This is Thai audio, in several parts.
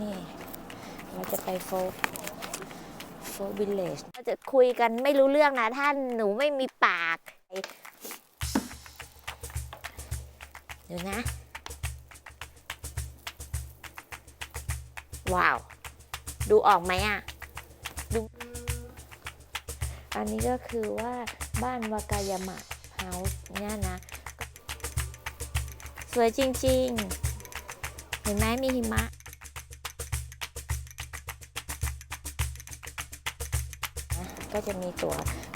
นี่เราจะไปโฟโฟกวิลเลจเราจะคุยกันไม่รู้เรื่องนะท่านหนูไม่มีปากเดี๋ยวนะ ว้าว ดูออกไหมอะดูอันนี้ก็คือว่าบ้านวากายามะเฮาส์เนี่ยนะ สวยจริง ๆ เห็นไหมมีหิมะ ก็จะมีตั๋ว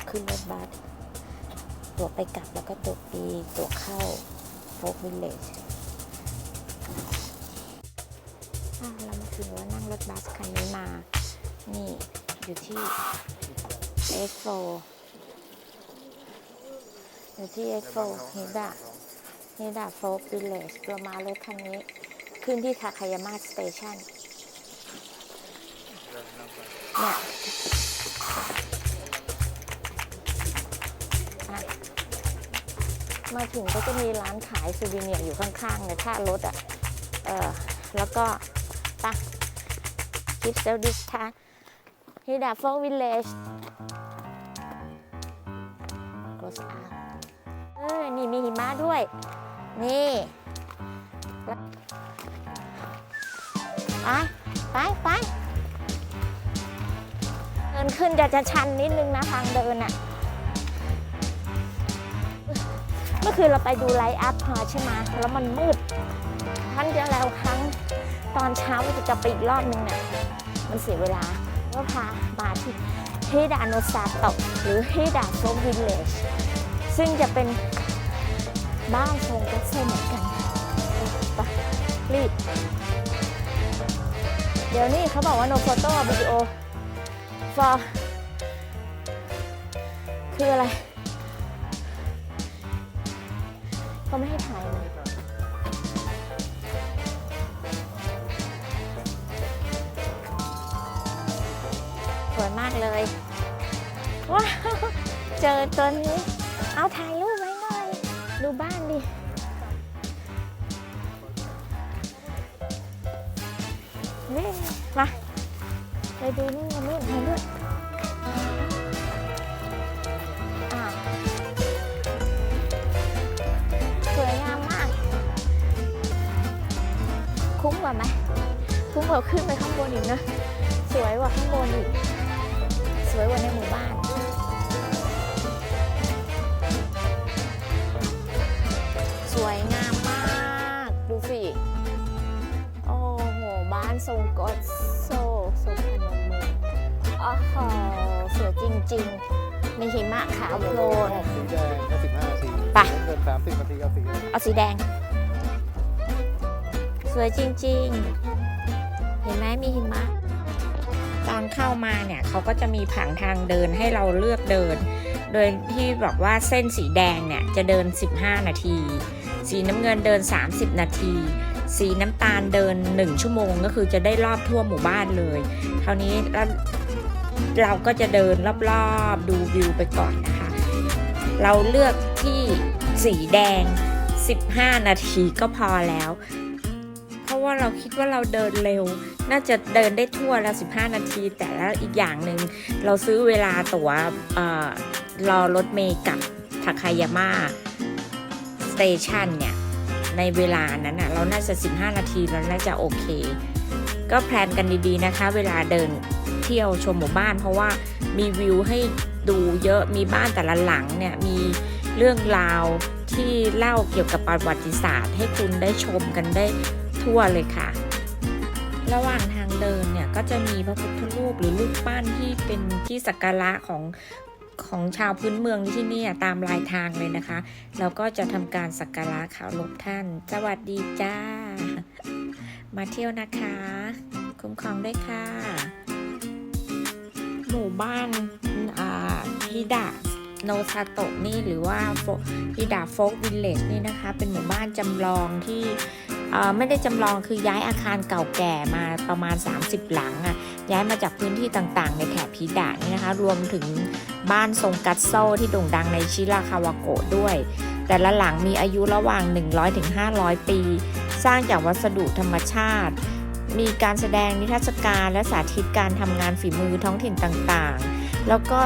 ขึ้นรถบัสตั๋วไปกลับแล้วก็ตั๋วปีตั๋วเข้าโฟกวิลเลจเรามาถึงแล้วนั่งรถบัสคันนี้มา นี่อยู่ที่ X4 อยู่ที่ X4 ฮิดะฮิดะโฟกวิลเลจเรามารถคันนี้ ขึ้นที่ทาคายามาสเตชันเนี่ย มาถึงก็จะมีร้านขายซูวิเนียร์อยู่ข้างๆในท่ารถอะ เออแล้วก็ปะกิฟเซลดิสทาฮิดาโฟวิลเลจโกสอาเออ นี่มีหิมะด้วย นี่ไปไปไปเดินขึ้นจะจะชันนิดนึงนะทางเดินอะ มื่อคืนเราไปดูไลท์อัพมาใช่ไหมแล้วมันมืดครั้งเดียวแล้วครั้งตอนเช้าจะจะไปอีกรอบนึงเนี่ยมันเสียเวลาก็พามาที่เฮดาโนซาโตะหรือเฮดาโซวิลเลจซึ่งจะเป็นบ้านทรงกัสเซเหมือนกันไปรีบ เดี๋ยวนี้เขาบอกว่า no photo video for คืออะไร เขาไม่ให้ถ่ายเลยสวยมากเลย ว้าว เจอตัวนี้ เอาถ่ายรูปไว้หน่อย ดูบ้านดินี่มา ไปดูนี่กันนู่นถ่ายด้วย คุ้มกว่าไหมคุ้มกว่าขึ้นไปข้างบนอีกนะ สวยกว่าข้างบนอีก สวยกว่าในหมู่บ้าน สวยงามมาก ดูสิ โอ้โห บ้านทรงกอดโซทรงพนมมือโอ้โหสวยจริงๆ มีหิมะขาวโพลนสีแดงก็สิบห้านาทีไป เกินสามสิบนาทีก็สี เอาสีแดงส วยจริง ๆ เห็นไหมมีหิมะ ตอนเข้ามาเนี่ยเขาก็จะมีผังทางเดินให้เราเลือกเดิน โดยที่บอกว่าเส้นสีแดงเนี่ยจะเดิน 15 นาที สีน้ำเงินเดิน 30 นาที สีน้ำตาลเดิน 1 ชั่วโมงก็คือจะได้รอบทั่วหมู่บ้านเลยคราวนี้เราเราก็จะเดินรอบๆดูวิวไปก่อนนะคะ เราเลือกที่สีแดง 15 นาทีก็พอแล้ว ว่าเราคิดว่าเราเดินเร็ว น่าจะเดินได้ทั่วแล้ว 15 นาที แต่แล้วอีกอย่างหนึ่งเราซื้อเวลาตั๋วรอรถเมย์กลับทาคายาม่าสเตชันเนี่ย ในเวลานั้นอะเราน่าจะ 15 นาทีเราน่าจะโอเค ก็แพลนกันดีๆนะคะ เวลาเดินเที่ยวชมหมู่บ้าน เพราะว่ามีวิวให้ดูเยอะมีบ้านแต่ละหลังเนี่ยมีเรื่องราวที่เล่าเกี่ยวกับประวัติศาสตร์ ให้คุณได้ชมกันได้ ทั่วเลยค่ะ ระหว่างทางเดินเนี่ยก็จะมีพระพุทธรูปหรือรูปปั้นที่เป็นที่สักการะของของชาวพื้นเมืองที่นี่ตามรายทางเลยนะคะ แล้วก็จะทำการสักการะขาวลบท่าน สวัสดีจ้า มาเที่ยวนะคะ คุ้มครองด้วยค่ะ หมู่บ้านอ่าฮิดะ โนซาโตะนี่หรือว่าฮิดะโฟกวิลเลจนี่นะคะ เป็นหมู่บ้านจำลองที่ไม่ได้จำลองคือย้ายอาคารเก่าแก่มาประมาณ 30 หลังอะ่ะย้ายมาจากพื้นที่ต่างๆ ในแถบฮิดะนี่นะคะ รวมถึงบ้านทรงกัตโซที่โด่งดังในชิราคาวาโกะด้วย แต่ละหลังมีอายุระหว่าง 100-500 ปี สร้างจากวัสดุธรรมชาติ มีการแสดงนิทรรศการและสาธิตการทำงานฝีมือท้องถิ่นต่างๆ แล้วก็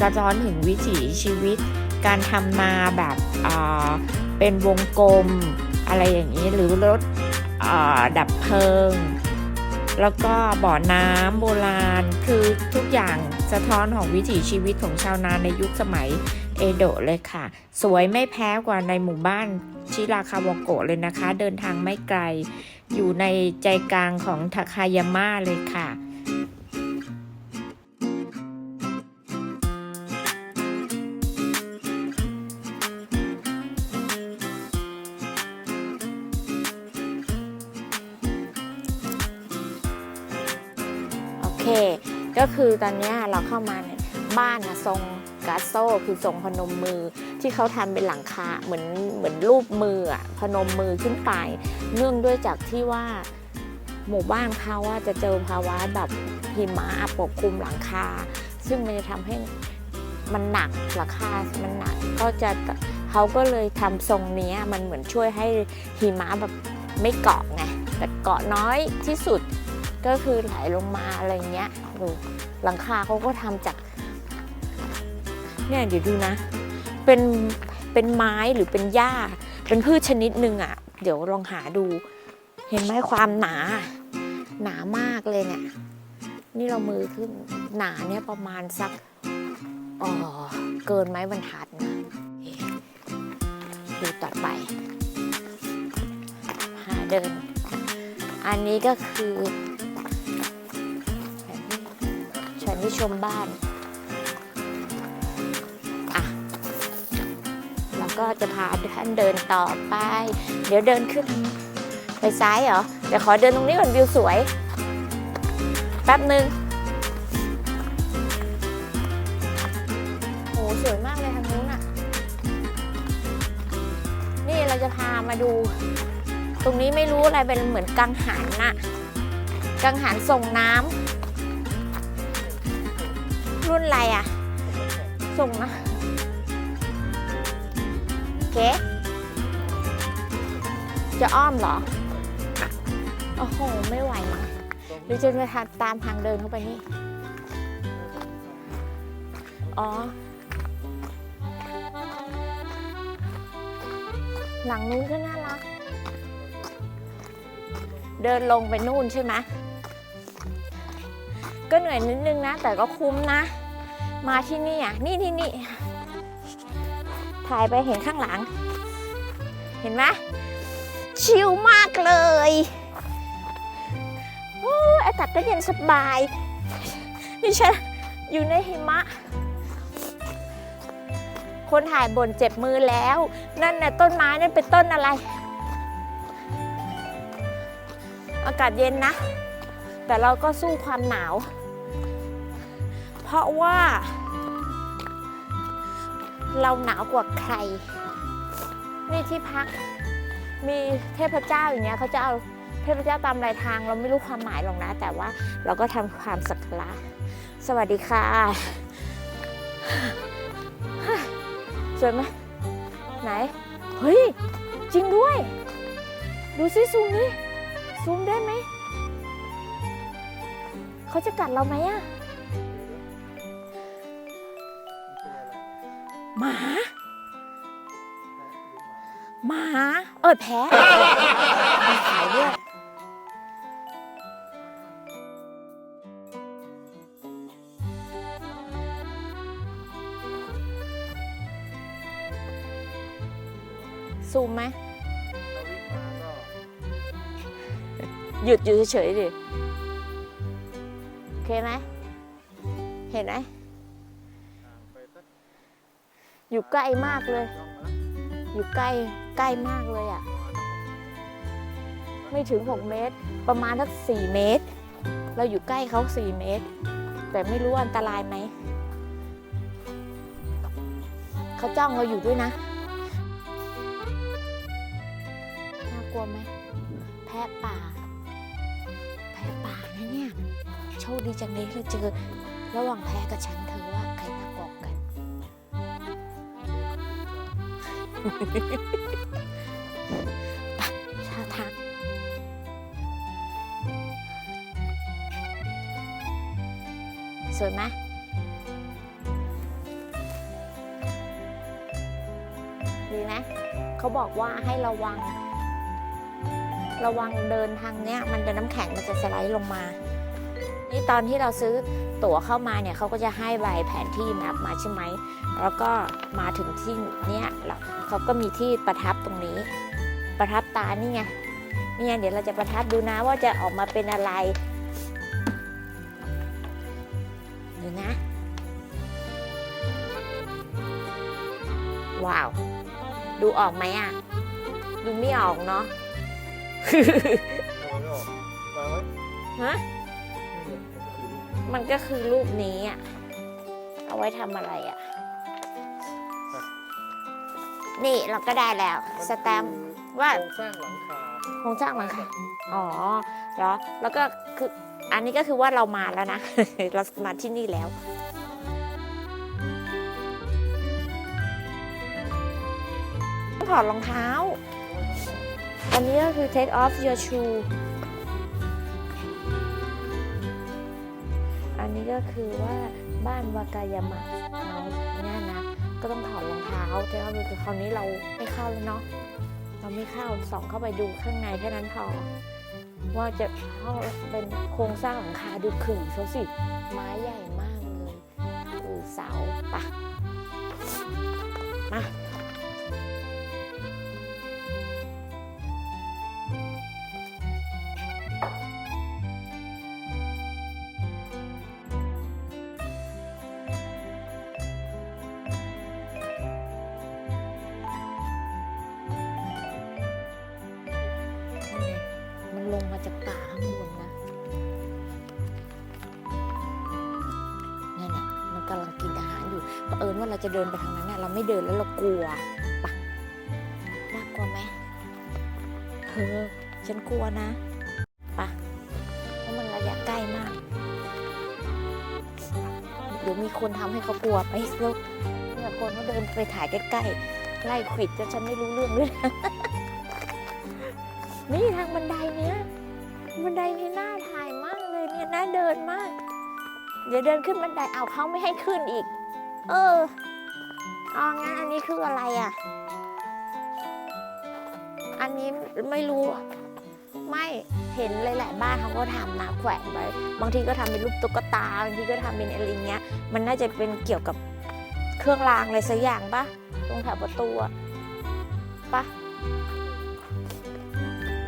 กระท้อนถึงวิถีชีวิต การทำนาแบบเป็นวงกลมอะไรอย่างนี้หรือรถดับเพลิง แล้วก็บ่อน้ำโบราณคือทุกอย่างสะท้อนของวิถีชีวิตของชาวนาในยุคสมัยเอโดะเลยค่ะ สวยไม่แพ้กว่าในหมู่บ้านชิราคาวโกะเลยนะคะ เดินทางไม่ไกล อยู่ในใจกลางของทาคายาม่าเลยค่ะ ก็คือตอนนี้เราเข้ามาเนี่ยบ้านนะทรงกาโซคือทรงพนมมือที่เขาทำเป็นหลังคาเหมือนเหมือนรูปมืออะพนมมือขึ้นไป เนื่องด้วยจากที่ว่าหมู่บ้านเขาว่าจะเจอภาวะแบบหิมะปกคลุมหลังคา ซึ่งมันจะทำให้มันหนักหลังคา มันหนักก็จะเขาก็เลยทำทรงนี้มันเหมือนช่วยให้หิมะแบบไม่เกาะไงแต่เกาะน้อยที่สุด ก็คือไหลลงมาอะไรเงี้ยดูหลังคาเขาก็ทำจากเนี่ยเดี๋ยวดูนะ เป็นเป็นไม้หรือเป็นหญ้า เป็นพืชชนิดหนึ่งอะ่ะ เดี๋ยวลองหาดู เห็นไหมความหนา หนามากเลยเนี่ย นี่เรามือขึ้นหนาเนี่ยประมาณสักอ๋อเกินไม้บรรทัดนะดูต่อไปหาเดิน อันนี้ก็คือ นที่ชมบ้านอะแล้วก็จะพาท่านเดินต่อไป เดี๋ยวเดินขึ้น ไปซ้ายเหรอ เดี๋ยวขอเดินตรงนี้ก่อนวิวสวย แป๊บหนึ่งโหสวยมากเลยทางนู้นอะ นี่เราจะพามาดูตรงนี้ไม่รู้อะไรเป็นเหมือนกังหันน่ะ กังหันส่งน้ำ รุ่นอะไรอะ ส่งนะ โอเค จะอ้อมเหรอ โอ้โห ไม่ไหวนะหรือจะไปทาตามทางเดินเข้าไปนี่ อ๋อ หลังนู้นก็น่ารัก เดินลงไปนู่นใช่ไหม ก็เหนื่อยนิดนึงนะ แต่ก็คุ้มนะ มาที่นี่อะนี่นี่นี่ถ่ายไปเห็นข้างหลัง เห็นไหมชิลมากเลยโอ้อากาศก็เย็นสบายนี่ฉันอยู่ในหิมะ คนถ่ายบ่นเจ็บมือแล้ว นั่นน่ะต้นไม้นั่นเป็นต้นอะไร อากาศเย็นนะ แต่เราก็สู้ความหนาว เพราะว่า เราหนาวกว่าใคร นี่ที่พัก มีเทพเจ้าอย่างเงี้ยเขาจะเอาเทพเจ้าตามรายทาง เราไม่รู้ความหมายหรอกนะ แต่ว่าเราก็ทำความสักการะสวัสดีค่ะ สวยไหมไหน เฮ้ย จริงด้วย ดูซิซูมนี่ซูมได้ไหม เขาจะกัดเราไหมอะหมาหมาเออแพ้มีขายด้วยซูมไหมเราวิ่งมาก็หยุดอยู่เฉยๆดิโอ เคไหม เห็นไหม อยู่ใกล้มากเลย อยู่ใกล้ใกล้มากเลยอะ่ะ ไม่ถึง 6 เมตร ประมาณสัก 4 เมตร เราอยู่ใกล้เขา 4 เมตร แต่ไม่รู้อันตรายไหม เขาจ้องเราอยู่ด้วยนะ น่ากลัวไหม แพะป่า แพ้ป่านะเนี่ย โชคดีจังเลยเราเจอระหว่างแพ้กับฉันเธอว่าใครน่ากอกกัน ชาทางสวยไหมดีนะ เขาบอกว่าให้ระวัง ระวังเดินทางเนี้ยมันจะน้ำแข็งมันจะสไลด์ลงมา นี่ตอนที่เราซื้อตั๋วเข้ามาเนี่ยเขาก็จะให้ใบแผนที่แมปมาใช่ไหม แล้วก็มาถึงที่เนี้ยแล้วเขาก็มีที่ประทับตรงนี้ ประทับตานี่ไงนี่ไงเดี๋ยวเราจะประทับดูนะว่าจะออกมาเป็นอะไรเดี๋ยวนะ ว้าว ดูออกไหมอะ ดูไม่ออกเนาะ ฮะมันคือรูปมันก็คือรูปนี้อะ เอาไว้ทำอะไรอะ นี่เราก็ได้แล้ว สแตมป์ว่าโครงสร้างหลังคาโครงสร้างหลังคาอ๋อเหรอ แล้วก็คืออันนี้ก็คือว่าเรามาแล้วนะ เรามาที่นี่แล้วถอดรองเท้า อันนี้ก็คือ take off your shoe อันนี้ก็คือว่าบ้านวากายามะเนี่ยนะ ก็ต้องถอดรองเท้า take off your shoe คราวนี้เราไม่เข้าแล้วเนาะ เราไม่เข้าส่องเข้าไปดูข้างในแค่นั้นพอ ว่าจะเข้าเป็นโครงสร้างหลังคาดูขื่อเขาสิ ไม้ใหญ่มากเลยคือเสาปะมา เดินไปทางนั้นน่ะเราไม่เดินแล้วเรากลัวปะน่ากลัวไหมเธอฉันกลัวนะปะเพราะมันระยะใกล้มาก เดี๋ยวมีคนทำให้เขากลัวไปแล้วเนี่ยคนเขาเดินไปถ่ายใกล้ๆไล่ขวิดจนฉันไม่รู้เรื่องด้วยนะนี่ทางบันไดเนี้ยบันไดนี่น่าถ่ายมากเลยเนี่ยน่าเดินมาก เดี๋ยวเดินขึ้นบันไดเอาเขาไม่ให้ขึ้นอีก เออ เอางั้นอันนี้คืออะไรอะ อันนี้ไม่รู้ ไม่เห็นหลายๆบ้านเขาก็ทำนะแขวนไว้ บางทีก็ทำเป็นรูปตุ๊กตา บางทีก็ทำเป็นอะไรเงี้ย มันน่าจะเป็นเกี่ยวกับเครื่องรางอะไรสักอย่างปะตรงแถวประตูอะปะ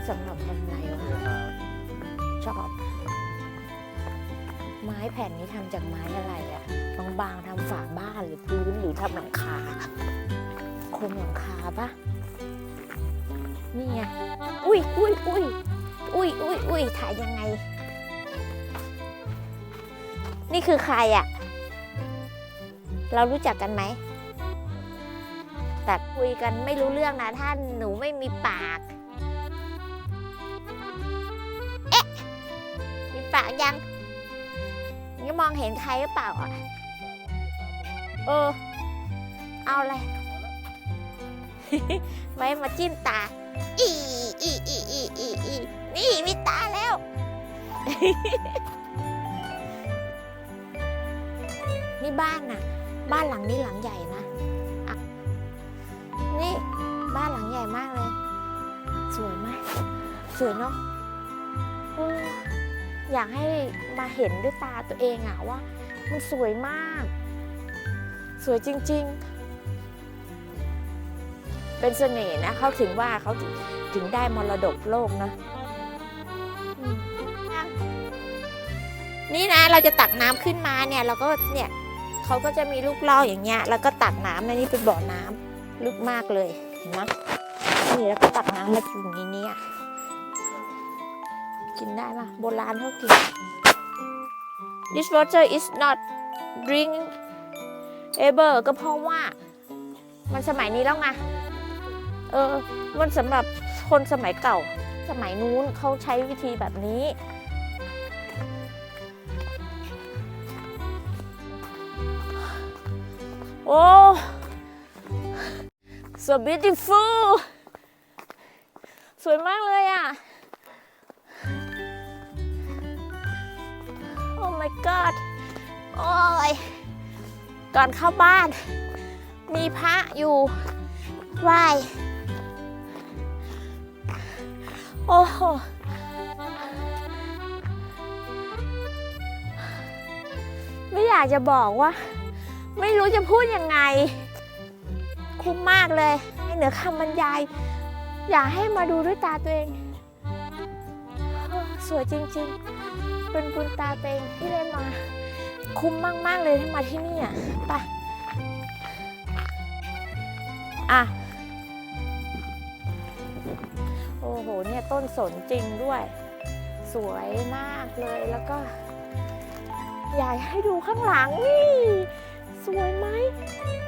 สำหรับบันไดวะราคาชอบ ไม้แผ่นนี้ทำจากไม้อะไรอะบางๆทำฝาบ้านหรือพื้นหรือทำหลังคาโครงหลังคาปะนี่ไงอุ้ยอุ้ยอุ้ยอุ้ยอุ้ยอุ้ยถ่ายยังไง นี่คือใครอะเรารู้จักกันไหมแต่คุยกันไม่รู้เรื่องนะท่านหนูไม่มีปาก เอ๊ะ มีปากยัง มองเห็นใครหรือเปล่าอะเออ เอาอะไร ไว้มาจิ้มตา อีอีอีอีอีอีนี่มีตาแล้ว นี่บ้านน่ะ บ้านหลังนี้หลังใหญ่นะนี่บ้านหลังใหญ่มากเลย สวยมาก สวยเนาะ อยากให้มาเห็นด้วยตาตัวเองอะว่า มันสวยมาก สวยจริง ๆ เป็นเสน่ห์นะเขาถึงว่าเขาถึงได้มรดกโลกนะนี่นะเราจะตักน้ำขึ้นมาเนี่ยเราก็เนี่ยเขาก็จะมีลูกล่ออย่างเงี้ย แล้วก็ตักน้ำในนี่เป็นบ่อน้ำลึกมากเลยเห็นไหมนี่แล้วก็ตักน้ำมาอยู่ในนี้อะ กินได้ปะโบราณเขากิน This water is not drink ever ก็เพราะว่า มันสมัยนี้แล้วไง เออ มันสำหรับคนสมัยเก่า สมัยนู้นเขาใช้วิธีแบบนี้ โอ้ so beautiful สวยมากเลยอะ my god โอ้ยก่อนเข้าบ้าน มีพระอยู่ไหว้โอ้โหไม่อยากจะบอกว่า ไม่รู้จะพูดยังไง คุ้มมากเลยให้เหนือคำบรรยาย อยากให้มาดูด้วยตาตัวเอง สวยจริง ๆ เป็นบุญตาตัวเองที่ได้มา คุ้มมาก ๆ เลยที่มาที่นี่อะไปอะ โอ้โห เนี่ยต้นสนจริงด้วย สวยมากเลยแล้วก็ อยากให้ดูข้างหลังนี่ สวยไหม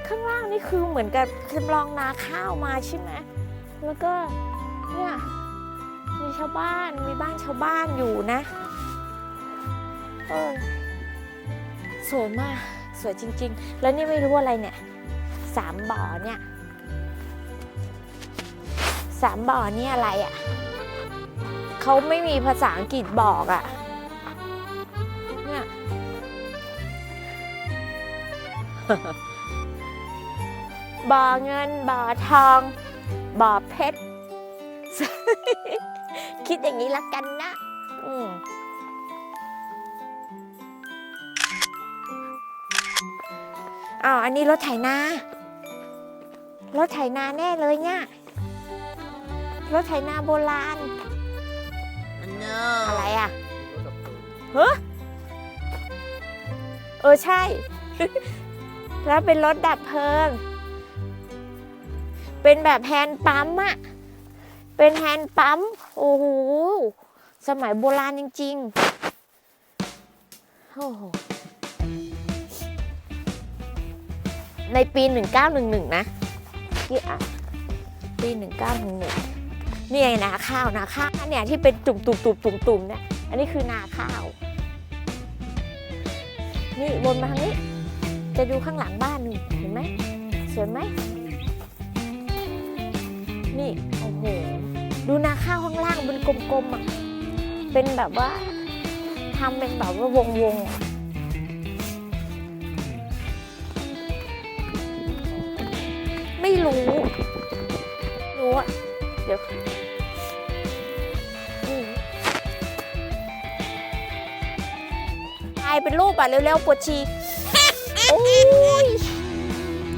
ข้างล่างนี่คือเหมือนกับจำลองนาข้าวมาใช่ไหมแล้วก็เนี่ยมีชาวบ้านมีบ้านชาวบ้านอยู่นะ เออสวยมาก สวยจริง ๆ แล้วนี่ไม่รู้อะไรเนี่ย สามบ่อเนี่ย สามบ่อนี่อะไรอะ่ะ เขาไม่มีภาษาอังกฤษบอกอะ่ะ เนี่ย บ่อเงิน บ่อทอง บ่อเพชร คิดอย่างนี้ละกันนะ อืม อ้าวอันนี้รถไถนารถไถนาแน่เลยเนี่ยรถไถนาโบราณอะไรอะรถดับเพลิงเฮ้อเออใช่ แล้วเป็นรถดับเพลิง เป็นแบบแฮนด์ปั๊มอะเป็นแฮนด์ปั๊ม โอ้โห สมัยโบราณจริงๆ โอ้โห ในปี 1911 นะที่อะปี 1911 นี่ไงนาข้าวนาข้าวเนี่ยที่เป็นตุ่มตุ่มตุ่มตุ่มตุ่มเนี่ยอันนี้คือนาข้าว นี่วนมาทางนี้ จะดูข้างหลังบ้านนี่เห็นไหมสวยไหมนี่โอ้โหดูนาข้าวข้างล่างเป็นกลมๆอะเป็นแบบว่าทำเป็นแบบว่าวงๆ รู้ รู้อะเดี๋ยวนี่ถ่ายเป็นรูปอะเร็วๆปวดชีโอ้ย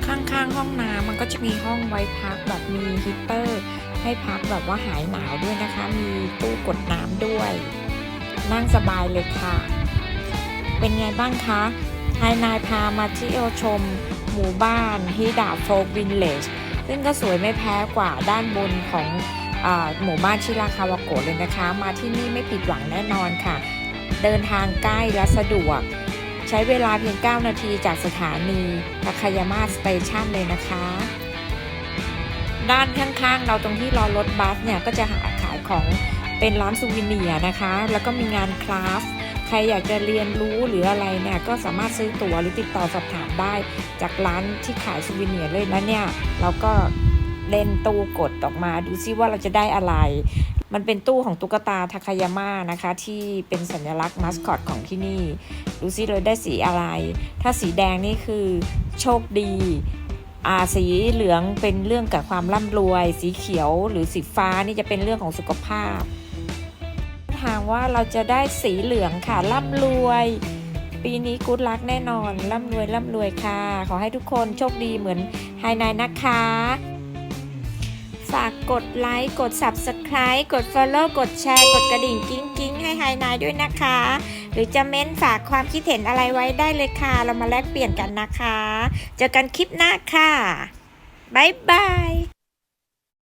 ข้างๆห้องน้ำมันก็จะมีห้องไว้พักแบบมีฮีตเตอร์ ให้พักแบบว่าหายหนาวด้วยนะคะ มีตู้กดน้ำด้วย นั่งสบายเลยค่ะ เป็นไงบ้างคะไฮนายพามาเที่ยวชม หมู่บ้านฮิดาโฟกวินเลจซึ่งก็สวยไม่แพ้กว่าด้านบนของอหมู่บ้านชิราคาวาโกะเลยนะคะ มาที่นี่ไม่ผิดหวังแน่นอนค่ะ เดินทางใกล้และสะดวก ใช้เวลาเพียง 9 นาทีจากสถานีทาคายามาสเตชันเลยนะคะ ด้านข้างๆ เราตรงที่รอรถบัสเนี่ย ก็จะหาขายของเป็นร้านซูวิเนียนะคะ แล้วก็มีงานคราฟต์ รอยากจะเรียนรู้หรืออะไรเนี่ยก็สามารถซื้อตั๋วหรือติดต่อสอบถามได้ จากร้านที่ขายซูวิเนียร์เลยนะเนี่ยเราก็เล่นตู้กดออกมาดูซิว่าเราจะได้อะไร มันเป็นตู้ของตุ๊กตาทาคายาม่านะคะ ที่เป็นสัญลักษณ์มัสคอตของที่นี่ ดูซิเลยได้สีอะไร ถ้าสีแดงนี่คือโชคดีอ่าสีเหลืองเป็นเรื่องกับความร่ำรวย สีเขียวหรือสีฟ้านี่จะเป็นเรื่องของสุขภาพ ทางว่าเราจะได้สีเหลืองค่ะร่ำรวย ปีนี้กู๊ดลักแน่นอนร่ำรวยร่ำรวยค่ะ ขอให้ทุกคนโชคดีเหมือนไฮนายนะคะ ฝากกดไลค์กด Subscribe กด Follow กดแชร์ กดกระดิ่งกิ้งกิ้งให้ไฮนายด้วยนะคะ หรือจะเม้นฝากความคิดเห็นอะไรไว้ได้เลยค่ะ เรามาแลกเปลี่ยนกันนะคะ เจอกันคลิปหน้าค่ะบ๊ายบาย